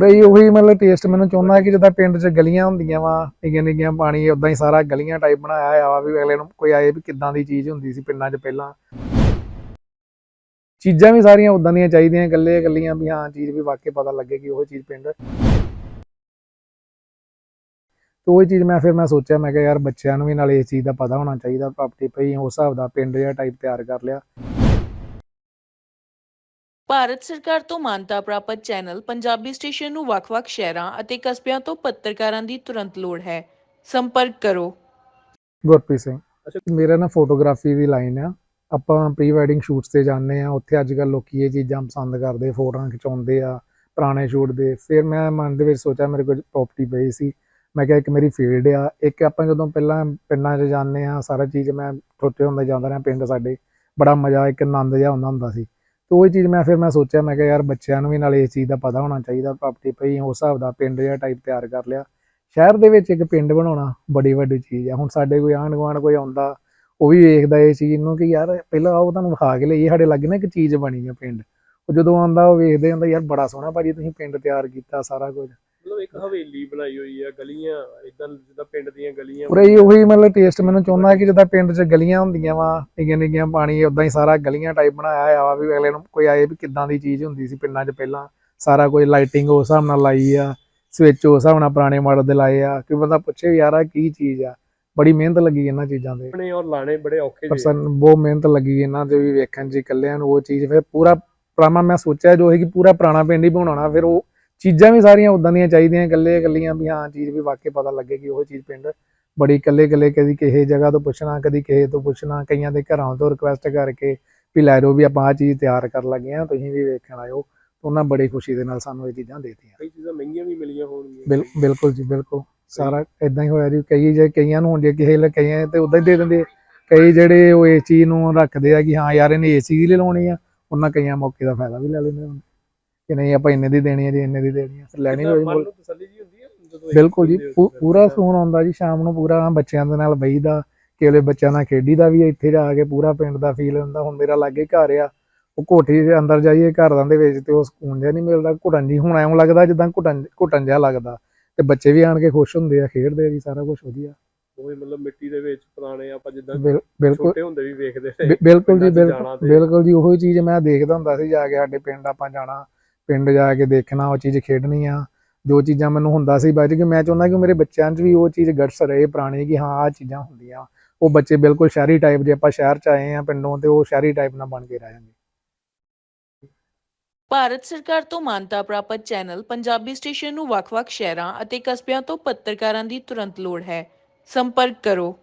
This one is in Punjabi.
ਪੂਰਾ ਹੀ ਉਹੀ ਮਤਲਬ ਟੇਸਟ ਮੈਨੂੰ ਚਾਹੁੰਦਾ ਕਿ ਜਿੱਦਾਂ ਪਿੰਡ 'ਚ ਗਲੀਆਂ ਹੁੰਦੀਆਂ ਵਾ, ਨਿੱਕੀਆਂ ਨਿੱਕੀਆਂ ਪਾਣੀ ਉਦਾਂ ਹੀ ਸਾਰਾ ਗਲੀਆਂ ਟਾਈਪ ਬਣਾਇਆ ਹੋਇਆ ਵੀ ਅਗਲੇ ਨੂੰ ਕੋਈ ਆਏ ਵੀ ਕਿੱਦਾਂ ਦੀ ਚੀਜ਼ ਹੁੰਦੀ ਸੀ ਪਿੰਡਾਂ 'ਚ ਪਹਿਲਾਂ। ਚੀਜ਼ਾਂ ਵੀ ਸਾਰੀਆਂ ਉਦਾਂ ਦੀਆਂ ਚਾਹੀਦੀਆਂ, ਇਕੱਲੇ ਇਕੱਲੀਆਂ ਵੀ ਹਾਂ, ਚੀਜ਼ ਵੀ ਵਾਕਿਆ ਪਤਾ ਲੱਗੇ ਕਿ ਉਹ ਚੀਜ਼ ਪਿੰਡ। ਤੇ ਉਹ ਚੀਜ਼ ਮੈਂ ਫਿਰ ਮੈਂ ਸੋਚਿਆ, ਮੈਂ ਕਿਹਾ ਯਾਰ ਬੱਚਿਆਂ ਨੂੰ ਵੀ ਨਾਲ ਇਸ ਚੀਜ਼ ਦਾ ਪਤਾ ਹੋਣਾ ਚਾਹੀਦਾ ਪ੍ਰਾਪਰਟੀ ਪਈ, ਉਸ ਹਿਸਾਬ ਦਾ ਪਿੰਡ ਜਿਹਾ ਟਾਈਪ ਤਿਆਰ ਕਰ ਲਿਆ। ਭਾਰਤ ਸਰਕਾਰ ਤੋਂ ਮਾਨਤਾ ਪ੍ਰਾਪਤ ਚੈਨਲ ਪੰਜਾਬੀ ਸਟੇਸ਼ਨ ਨੂੰ ਵੱਖ-ਵੱਖ ਸ਼ਹਿਰਾਂ ਅਤੇ ਕਸਬਿਆਂ ਤੋਂ ਪੱਤਰਕਾਰਾਂ ਦੀ ਤੁਰੰਤ ਲੋੜ ਹੈ। ਸੰਪਰਕ ਕਰੋ। ਗੁਰਪ੍ਰੀਤ ਸਿੰਘ ਮੇਰਾ ਨਾ ਫੋਟੋਗ੍ਰਾਫੀ ਦੀ ਲਾਈਨ ਆ। ਆਪਾਂ ਪ੍ਰੀ ਵੈਡਿੰਗ ਸ਼ੂਟਸ ਤੇ ਜਾਂਦੇ ਆ। ਉੱਥੇ ਅੱਜ ਕੱਲ ਲੋਕੀ ਇਹ ਚੀਜ਼ਾਂ ਪਸੰਦ ਕਰਦੇ ਫੋਟੋਆਂ ਖਿਚਾਉਂਦੇ ਆ ਪੁਰਾਣੇ ਸ਼ੂਟ ਦੇ। ਫਿਰ ਮੈਂ ਮਨ ਦੇ ਵਿੱਚ ਸੋਚਿਆ ਮੇਰੇ ਕੋਲ ਪ੍ਰੋਪਰਟੀ ਪਈ ਸੀ। ਮੈਂ ਕਿਹਾ ਇੱਕ ਮੇਰੀ ਫੀਲਡ ਆ। ਇੱਕ ਆਪਾਂ ਜਦੋਂ ਪਹਿਲਾਂ ਪਿੰਡਾਂ 'ਚ ਜਾਂਦੇ ਆ ਸਾਰਾ ਚੀਜ਼ ਮੈਂ ਛੋਟੇ ਹੁੰਦੇ ਜਾਂਦਾ ਰਿਹਾ ਪਿੰਡ ਸਾਡੇ। ਬੜਾ ਮਜ਼ਾ ਇੱਕ ਆਨੰਦ ਜਿਹਾ ਆਉਂਦਾ ਹੁੰਦਾ ਸੀ। ਤੇ ਉਹ ਚੀਜ਼ ਮੈਂ ਫਿਰ ਮੈਂ ਸੋਚਿਆ, ਮੈਂ ਕਿਹਾ ਯਾਰ ਬੱਚਿਆਂ ਨੂੰ ਵੀ ਨਾਲ ਇਸ ਚੀਜ਼ ਦਾ ਪਤਾ ਹੋਣਾ ਚਾਹੀਦਾ ਪ੍ਰਾਪਰਟੀ ਪਈ ਉਸ ਹਿਸਾਬ ਦਾ ਪਿੰਡ ਜਿਹਾ ਟਾਈਪ ਤਿਆਰ ਕਰ ਲਿਆ। ਸ਼ਹਿਰ ਦੇ ਵਿੱਚ ਇੱਕ ਪਿੰਡ ਬਣਾਉਣਾ ਬੜੀ ਵੱਡੀ ਚੀਜ਼ ਆ। ਹੁਣ ਸਾਡੇ ਕੋਈ ਆਂਢ ਗੁਆਂਢ ਕੋਈ ਆਉਂਦਾ, ਉਹ ਵੀ ਵੇਖਦਾ ਇਹ ਚੀਜ਼ ਨੂੰ ਕਿ ਯਾਰ ਪਹਿਲਾਂ ਉਹ ਤੁਹਾਨੂੰ ਵਿਖਾ ਕੇ ਲਈ ਸਾਡੇ ਲੱਗੇ ਨਾ ਇੱਕ ਚੀਜ਼ ਬਣੀ ਆ ਪਿੰਡ। ਉਹ ਜਦੋਂ ਆਉਂਦਾ ਉਹ ਵੇਖਦੇ ਹੁੰਦਾ ਯਾਰ ਬੜਾ ਸੋਹਣਾ ਭਾਜੀ ਤੁਸੀਂ ਪਿੰਡ ਤਿਆਰ ਕੀਤਾ ਸਾਰਾ ਕੁਝ। ਮਤਲਬ ਇੱਕ ਹਵੇਲੀ ਬਣਾਈ ਹੋਈ ਆ ਗਲੀਆਂ ਇਦਾਂ ਜਿੱਦਾਂ ਪਿੰਡ ਦੀਆਂ ਗਲੀਆਂ। ਪੂਰਾ ਹੀ ਉਹੀ ਮਤਲਬ ਟੇਸਟ ਮੈਨੂੰ ਚਾਹੁੰਦਾ ਕਿ ਜਿੱਦਾਂ ਪਿੰਡ 'ਚ ਗਲੀਆਂ ਹੁੰਦੀਆਂ ਵਾ ਨਿੱਕੀਆਂ ਨਿੱਕੀਆਂ ਪਾਣੀ ਉਦਾਂ ਹੀ ਸਾਰਾ ਗਲੀਆਂ ਟਾਈਪ ਬਣਾਇਆ ਹੋਇਆ ਵਾ ਵੀ ਅਗਲੇ ਨੂੰ ਕੋਈ ਆਏ ਵੀ ਕਿੱਦਾਂ ਦੀ ਚੀਜ਼ ਹੁੰਦੀ ਸੀ ਪਿੰਡਾਂ 'ਚ ਪਹਿਲਾਂ। ਸਾਰਾ ਕੋਈ ਲਾਈਟਿੰਗ ਉਸ ਹਿਸਾਬ ਨਾਲ ਲਾਈ ਆ ਸਵਿਚ ਉਸ ਹਿਸਾਬ ਨਾਲ ਪੁਰਾਣੇ ਮਾਡਲ ਦੇ ਲਾਏ ਆ ਕਿ ਬੰਦਾ ਪੁੱਛੇ ਯਾਰ ਆ ਕੀ ਚੀਜ਼ ਆ। ਬੜੀ ਮਿਹਨਤ ਲੱਗੀ ਇਹਨਾਂ ਚੀਜ਼ਾਂ ਤੇ। ਆਪਣੇ ਔਰ ਲਾਣੇ ਬੜੇ ਔਖੇ ਜਿਹੇ ਪਰਸਨ ਬਹੁਤ ਮਿਹਨਤ ਲੱਗੀ ਇਹਨਾਂ ਦੇ ਵੀ ਵੇਖਣ 'ਚ ਇਕੱਲਿਆਂ ਨੂੰ ਉਹ ਚੀਜ਼ ਫਿਰ ਪੂਰਾ ਪੁਰਾਣਾ ਮੈਂ ਸੋਚਿਆ ਜੋ ਹੈ ਕਿ ਪੂਰਾ ਪੁਰਾਣਾ ਪਿੰਡ ਹੀ ਬਣਾਉਣਾ ਫਿਰ ਉਹ ਚੀਜ਼ਾਂ ਵੀ ਸਾਰੀਆਂ ਉਦਾਂ ਦੀਆਂ ਚਾਹੀਦੀਆਂ ਇਕੱਲੇ ਇਕੱਲੀਆਂ ਵੀ ਹਾਂ ਚੀਜ਼ ਵੀ ਵਾਕਈ ਪਤਾ ਲੱਗੇ ਕਿ ਉਹ ਚੀਜ਼ ਪਿੰਡ ਬੜੀ ਇਕੱਲੇ ਇਕੱਲੇ ਕਦੀ ਕਿਸੇ ਜਗ੍ਹਾ ਤੋਂ ਪੁੱਛਣਾ ਕਦੀ ਕਿਸੇ ਤੋਂ ਪੁੱਛਣਾ ਕਈਆਂ ਦੇ ਘਰਾਂ ਤੋਂ ਰਿਕੁਐਸਟ ਕਰਕੇ ਵੀ ਲੈ ਜਾਓ ਵੀ ਆਪਾਂ ਆ ਚੀਜ਼ ਤਿਆਰ ਕਰ ਲੱਗੇ ਆ ਤੁਸੀਂ ਵੀ ਵੇਖਣ ਆਇਓ ਉਹਨਾਂ ਬੜੀ ਖੁਸ਼ੀ ਦੇ ਨਾਲ ਸਾਨੂੰ ਇਹ ਚੀਜ਼ਾਂ ਦੇਤੀਆਂ। ਕਈ ਚੀਜ਼ਾਂ ਮਹਿੰਗੀਆਂ ਵੀ ਮਿਲੀਆਂ ਹੋਣਗੀਆਂ। ਬਿਲ ਬਿਲਕੁਲ ਜੀ ਬਿਲਕੁਲ। ਸਾਰਾ ਇਦਾਂ ਹੀ ਹੋਇਆ ਜੀ ਕਈ ਜੇ ਕਈਆਂ ਨੂੰ ਹੁਣ ਜੇ ਕਿਸੇ ਲ ਕਈਆਂ ਤੇ ਉਦਾਂ ਹੀ ਦੇ ਦਿੰਦੇ। ਕਈ ਜਿਹੜੇ ਉਹ ਇਸ ਚੀਜ਼ ਨੂੰ ਰੱਖਦੇ ਆ ਕਿ ਹਾਂ ਯਾਰ ਇਹਨੇ ਏਸੀ ਦੀ ਲਾਉਣੀ ਆ ਉਹਨਾਂ ਕਈਆਂ ਮੌਕੇ ਦਾ ਫਾਇਦਾ ਵੀ ਲੈ ਲੈਂਦੇ ਹੁਣ ਕਿ ਨਹੀਂ ਆਪਾਂ ਇੰਨੇ ਦੀ ਦੇਣੀ ਹੈ ਜੀ ਇੰਨੇ ਦੀ ਦੇਣੀ ਹੈ। ਫਿਰ ਲੈਣੀ ਹੋਈ ਮਨ ਨੂੰ ਤਸੱਲੀ ਜੀ ਹੁੰਦੀ ਹੈ ਜਦੋਂ ਬਿਲਕੁਲ ਜੀ ਪੂਰਾ ਸਕੂਨ ਆਉਂਦਾ ਜੀ ਸ਼ਾਮ ਨੂੰ ਪੂਰਾ ਬੱਚਿਆਂ ਦੇ ਨਾਲ ਬਈਦਾ ਕਿਹੜੇ ਬੱਚਿਆਂ ਨਾਲ ਖੇਡੀਦਾ ਵੀ ਇੱਥੇ ਜਾ ਕੇ ਪੂਰਾ ਪਿੰਡ ਦਾ ਫੀਲ ਹੁੰਦਾ ਹੁਣ ਮੇਰਾ ਲਾਗੇ ਘਰ ਆ ਉਹ ਕੋਠੀ ਦੇ ਅੰਦਰ ਜਾਈਏ ਘਰਾਂ ਦੇ ਵਿੱਚ ਤੇ ਉਹ ਸਕੂਨ ਜਿਹਾ ਨਹੀਂ ਮਿਲਦਾ ਘੁਟਣ ਜੀ ਹੁਣ ਐਂ ਲੱਗਦਾ ਜਿੱਦਾਂ ਘੁਟਣ ਘੁਟਣ ਜਿਹਾ ਲੱਗਦਾ ਤੇ ਬੱਚੇ ਵੀ ਆਣ ਕੇ ਖੁਸ਼ ਹੁੰਦੇ ਆ ਖੇਡਦੇ ਆ ਜੀ ਸਾਰਾ ਕੁਝ ਵਧੀਆ। ਉਹ ਮਤਲਬ ਮਿੱਟੀ ਦੇ ਵਿੱਚ ਪੁਰਾਣੇ ਆਪਾਂ ਜਿੱਦਾਂ ਛੋਟੇ ਹੁੰਦੇ ਵੀ ਵੇਖਦੇ ਬਿ- ਬਿਲਕੁਲ ਜੀ ਬਿਲਕੁਲ ਜੀ ਉਹੀ ਚੀਜ਼ ਮੈਂ ਦੇਖਦਾ ਹੁੰਦਾ ਸੀ ਜਾ ਕੇ ਸਾਡੇ ਪਿੰਡ ਆਪਾਂ ਜਾਣਾ ਪਿੰਡ ਜਾ ਕੇ ਦੇਖਣਾ, ਉਹ ਚੀਜ਼ ਖੇਡਣੀ ਆ। ਜੋ ਚੀਜ਼ਾਂ ਮੈਨੂੰ ਹੁੰਦਾ ਸੀ ਬਾਅਦ ਕਿ ਮੈਂ ਚਾਹੁੰਦਾ ਕਿ ਮੇਰੇ ਬੱਚਿਆਂ 'ਚ ਵੀ ਉਹ ਚੀਜ਼ ਗਟਸ ਰਹੇ ਪੁਰਾਣੀ ਕਿ ਹਾਂ ਆ ਚੀਜ਼ਾਂ ਹੁੰਦੀਆਂ। ਉਹ ਬੱਚੇ ਬਿਲਕੁਲ ਸ਼ਹਿਰੀ ਟਾਈਪ ਜੇ ਆਪਾਂ ਸ਼ਹਿਰ 'ਚ ਆਏ ਆ ਪਿੰਡੋਂ ਤੇ ਉਹ ਸ਼ਹਿਰੀ ਟਾਈਪ ਨਾਲ ਬਣ ਕੇ ਰਹਿ ਜਾਣਗੇ ਭਾਰਤ ਸਰਕਾਰ ਤੋਂ ਮਾਨਤਾ ਪ੍ਰਾਪਤ ਚੈਨਲ ਪੰਜਾਬੀ ਸਟੇਸ਼ਨ ਨੂੰ ਵੱਖ-ਵੱਖ ਸ਼ਹਿਰਾਂ ਅਤੇ ਕਸਬਿਆਂ ਤੋਂ ਪੱਤਰਕਾਰਾਂ ਦੀ ਤੁਰੰਤ ਲੋੜ ਹੈ। ਸੰਪਰਕ ਕਰੋ।